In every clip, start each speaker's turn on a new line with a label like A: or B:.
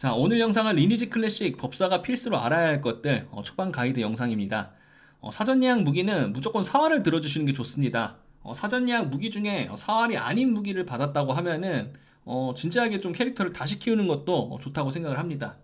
A: 자, 오늘 영상은 리니지 클래식 법사가 필수로 알아야 할 것들 어, 초반 가이드 영상입니다. 어, 사전 예약 무기는 무조건 사활을 들어주시는 게 좋습니다. 어, 사전 예약 무기 중에 어, 사활이 아닌 무기를 받았다고 하면은 어, 진지하게 좀 캐릭터를 다시 키우는 것도 어, 좋다고 생각을 합니다.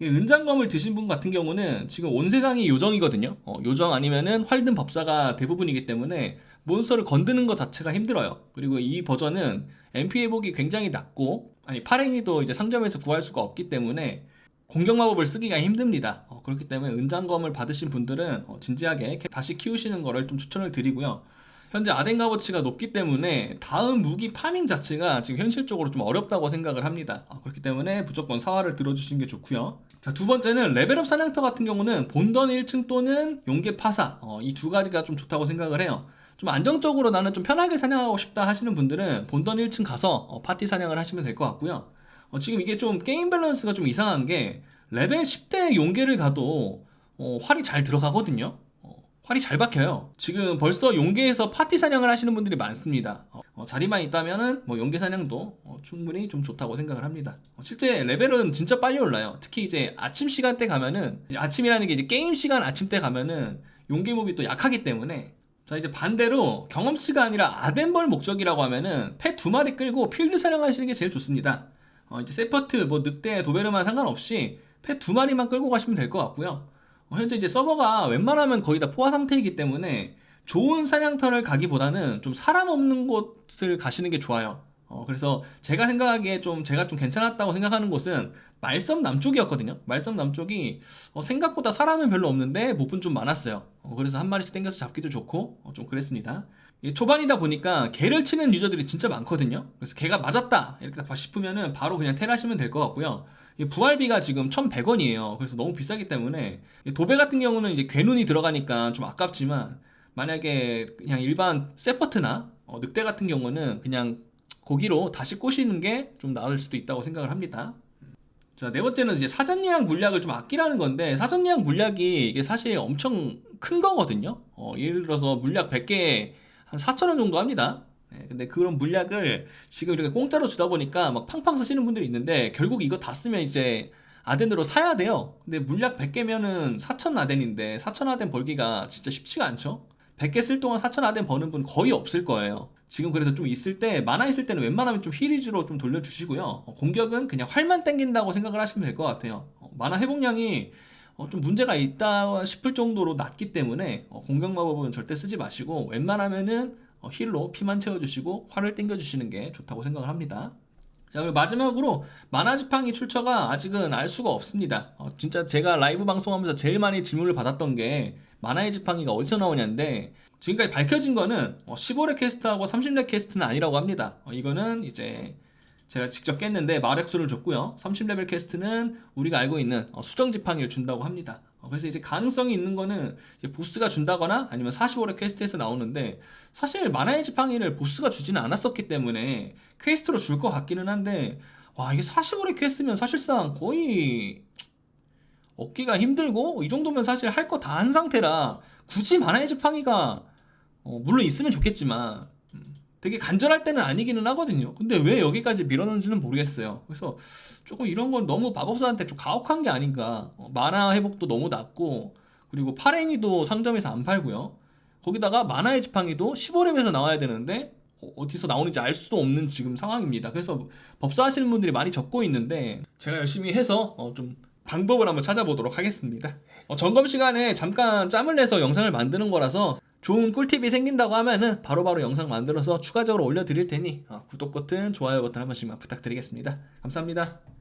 A: 이 은장검을 드신 분 같은 경우는 지금 온 세상이 요정이거든요. 어, 요정 아니면은 활든 법사가 대부분이기 때문에 몬스터를 건드는 것 자체가 힘들어요. 그리고 이 버전은 MP 회복이 굉장히 낮고 아니 파랭이도 이제 상점에서 구할 수가 없기 때문에 공격 마법을 쓰기가 힘듭니다. 어, 그렇기 때문에 은장검을 받으신 분들은 어, 진지하게 다시 키우시는 거를 좀 추천을 드리고요. 현재 아덴 값어치가 높기 때문에 다음 무기 파밍 자체가 지금 현실적으로 좀 어렵다고 생각을 합니다. 어, 그렇기 때문에 무조건 사활을 들어주시는 게 좋고요. 자, 두 번째는 레벨업 사냥터 같은 경우는 본던 1층 또는 용계 파사 어, 이 두 가지가 좀 좋다고 생각을 해요. 좀 안정적으로 나는 좀 편하게 사냥하고 싶다 하시는 분들은 본던 1층 가서 어, 파티 사냥을 하시면 될 것 같고요. 어, 지금 이게 좀 게임 밸런스가 좀 이상한 게 레벨 10대 용계를 가도 어, 활이 잘 들어가거든요. 어, 활이 잘 박혀요. 지금 벌써 용계에서 파티 사냥을 하시는 분들이 많습니다. 어, 어, 자리만 있다면은 뭐 용계 사냥도 어, 충분히 좀 좋다고 생각을 합니다. 어, 실제 레벨은 진짜 빨리 올라요. 특히 이제 아침 시간대 가면은 이제 아침이라는 게 이제 게임 시간 아침 때 가면은 용계 몹이 또 약하기 때문에 자 이제 반대로 경험치가 아니라 아덴벌 목적이라고 하면은 패 두 마리 끌고 필드 사냥하시는 게 제일 좋습니다. 어, 이제 세퍼트, 뭐 늑대, 도베르만 상관없이 패 두 마리만 끌고 가시면 될 것 같고요. 어, 현재 이제 서버가 웬만하면 거의 다 포화 상태이기 때문에 좋은 사냥터를 가기보다는 좀 사람 없는 곳을 가시는 게 좋아요. 어, 그래서 제가 생각하기에 좀 제가 좀 괜찮았다고 생각하는 곳은 말섬 남쪽이었거든요. 말섬 남쪽이 어, 생각보다 사람은 별로 없는데 몹은 좀 많았어요. 어, 그래서 한 마리씩 땡겨서 잡기도 좋고 어, 좀 그랬습니다. 초반이다 보니까 개를 치는 유저들이 진짜 많거든요. 그래서 개가 맞았다 이렇게 딱 싶으면은 바로 그냥 텔하시면 될 것 같고요. 이 부활비가 지금 1,100원이에요. 그래서 너무 비싸기 때문에 이 도배 같은 경우는 이제 괴눈이 들어가니까 좀 아깝지만 만약에 그냥 일반 세퍼트나 어, 늑대 같은 경우는 그냥 고기로 다시 꼬시는 게 좀 나을 수도 있다고 생각을 합니다. 자, 네 번째는 이제 사전 예약 물약을 좀 아끼라는 건데, 사전 예약 물약이 이게 사실 엄청 큰 거거든요. 어, 예를 들어서 물약 100개에 한 4,000원 정도 합니다. 네, 근데 그런 물약을 지금 이렇게 공짜로 주다 보니까 막 팡팡 쓰시는 분들이 있는데, 결국 이거 다 쓰면 이제 아덴으로 사야 돼요. 근데 물약 100개면은 4,000 아덴인데, 4,000 아덴 벌기가 진짜 쉽지가 않죠? 100개 쓸 동안 4,000 아덴 버는 분 거의 없을 거예요. 지금 그래서 좀 있을 때 만화 있을 때는 웬만하면 좀 힐위주로 좀 돌려주시고요. 어, 공격은 그냥 활만 땡긴다고 생각을 하시면 될 것 같아요. 어, 만화 회복량이 어, 좀 문제가 있다 싶을 정도로 낮기 때문에 어, 공격 마법은 절대 쓰지 마시고 웬만하면은 어, 힐로 피만 채워주시고 활을 땡겨주시는 게 좋다고 생각을 합니다. 자, 그리고 마지막으로 만화 지팡이 출처가 아직은 알 수가 없습니다. 어, 진짜 제가 라이브 방송하면서 제일 많이 질문을 받았던 게 만화의 지팡이가 어디서 나오냐인데 지금까지 밝혀진 거는 어, 15렙 캐스트하고 30렙 캐스트는 아니라고 합니다. 어, 이거는 이제 제가 직접 깼는데 마력수를 줬고요. 30레벨 캐스트는 우리가 알고 있는 어, 수정 지팡이를 준다고 합니다. 어, 그래서 이제 가능성이 있는 거는 이제 보스가 준다거나 아니면 45렙 퀘스트에서 나오는데 사실 만화의 지팡이를 보스가 주지는 않았었기 때문에 퀘스트로 줄 것 같기는 한데 와 이게 45렙 퀘스트면 사실상 거의 얻기가 힘들고 이 정도면 사실 할 거 다 한 상태라 굳이 만화의 지팡이가 어, 물론 있으면 좋겠지만 음, 되게 간절할 때는 아니기는 하거든요. 근데 왜 여기까지 밀어넣는지는 모르겠어요. 그래서 조금 이런 건 너무 마법사한테 좀 가혹한 게 아닌가. 어, 만화 회복도 너무 낮고 그리고 파랭이도 상점에서 안 팔고요. 거기다가 만화의 지팡이도 15렙에서 나와야 되는데 어, 어디서 나오는지 알 수도 없는 지금 상황입니다. 그래서 법사 하시는 분들이 많이 적고 있는데 제가 열심히 해서 어, 좀 방법을 한번 찾아보도록 하겠습니다. 어, 점검 시간에 잠깐 짬을 내서 영상을 만드는 거라서 좋은 꿀팁이 생긴다고 하면은 바로바로 영상 만들어서 추가적으로 올려드릴 테니 어, 구독 버튼, 좋아요 버튼 한 번씩만 부탁드리겠습니다. 감사합니다.